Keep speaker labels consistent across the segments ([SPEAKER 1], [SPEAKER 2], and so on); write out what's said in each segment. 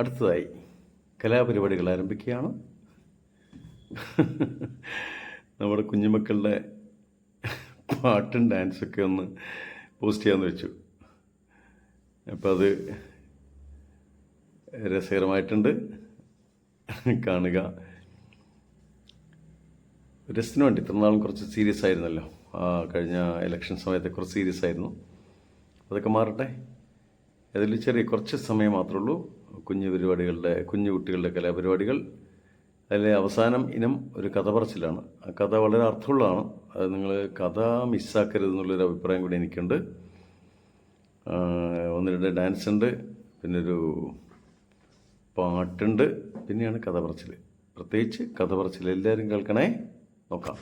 [SPEAKER 1] അടുത്തതായി കലാപരിപാടികൾ ആരംഭിക്കുകയാണ്. നമ്മുടെ കുഞ്ഞുമക്കളുടെ പാട്ടും ഡാൻസൊക്കെ ഒന്ന് പോസ്റ്റ് ചെയ്യാമെന്ന് വെച്ചു. അപ്പോൾ അത് രസകരമായിട്ടുണ്ട്. കാണുക. രസത്തിന് വേണ്ടി ഇത്രനാളും കുറച്ച് സീരിയസ് ആയിരുന്നല്ലോ. കഴിഞ്ഞ ഇലക്ഷൻ സമയത്ത് കുറച്ച് സീരിയസ് ആയിരുന്നു. അതൊക്കെ മാറട്ടെ. അതിൽ ചെറിയ കുറച്ച് സമയം മാത്രമേ ഉള്ളൂ കുഞ്ഞു പരിപാടികളുടെ കുഞ്ഞു കുട്ടികളുടെ കലാപരിപാടികൾ. അതിലെ അവസാനം ഇനം ഒരു കഥ പറച്ചിലാണ് ആ കഥ വളരെ അർത്ഥമുള്ളതാണ്. അത് നിങ്ങൾ കഥ മിസ്സാക്കരുത് എന്നുള്ളൊരു അഭിപ്രായം കൂടി എനിക്കുണ്ട്. ഒന്ന് രണ്ട് ഡാൻസ് ഉണ്ട് പിന്നെ ഒരു പാട്ടുണ്ട് പിന്നെയാണ് കഥ പറച്ചിൽ പ്രത്യേകിച്ച് കഥ പറച്ചിൽ എല്ലാവരും കേൾക്കണേ. നോക്കാം.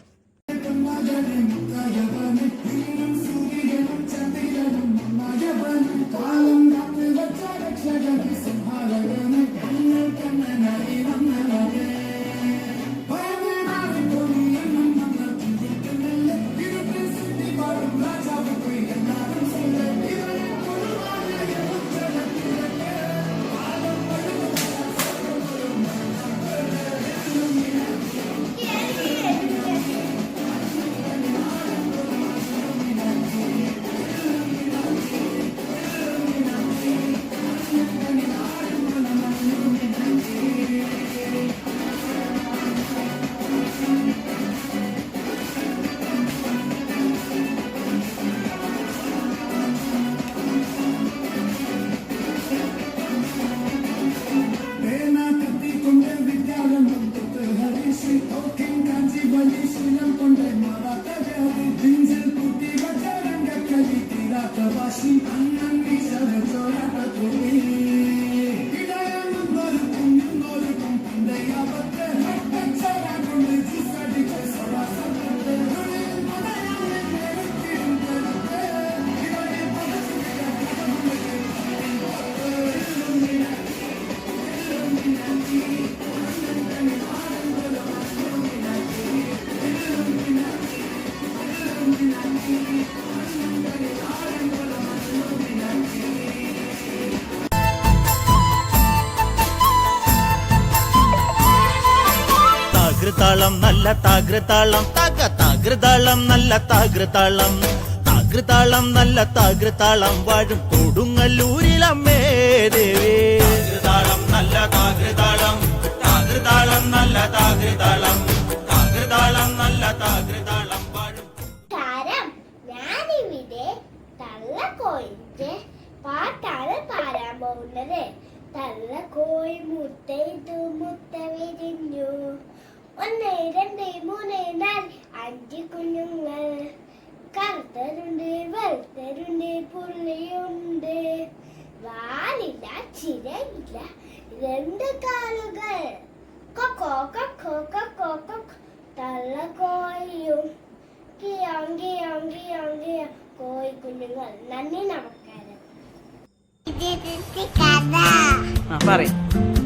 [SPEAKER 2] താകൃതാളം നല്ല താഗ്രതാളം തക താകൃതാളം നല്ല താഗ്രതാളം താകൃതാളം നല്ല താഗ്രതാളം വാഴും കൊടുങ്ങല്ലൂരിലമ്മേ ദേവേ. താകൃതാളം നല്ല താകൃതാളം. താകൃതാളം നല്ല താകൃതാളം. നല്ല വാഴും
[SPEAKER 3] പോകുന്നത്. തള്ളക്കോയി മുട്ടയിട്ടു മുട്ട വിരിഞ്ഞു ഒന്ന് രണ്ട് മൂന്ന് നാല് അഞ്ച് കുഞ്ഞുങ്ങൾ. കറുത്തരുണ്ട് വെളുത്തരുണ്ട് പുള്ളിയുണ്ട്. വാലില്ല ചിരയില്ല രണ്ട് കാലുകൾ. കൊക്കോ കൊക്കോ കൊക്കോ കൊക്കോ തള്ളക്കോയും കിയാം. കിയാം കിയാം കിയാം കോഴി കുഞ്ഞുങ്ങൾ. നന്ദി നമസ്കാരം.
[SPEAKER 4] പറയും.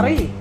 [SPEAKER 4] Açaí.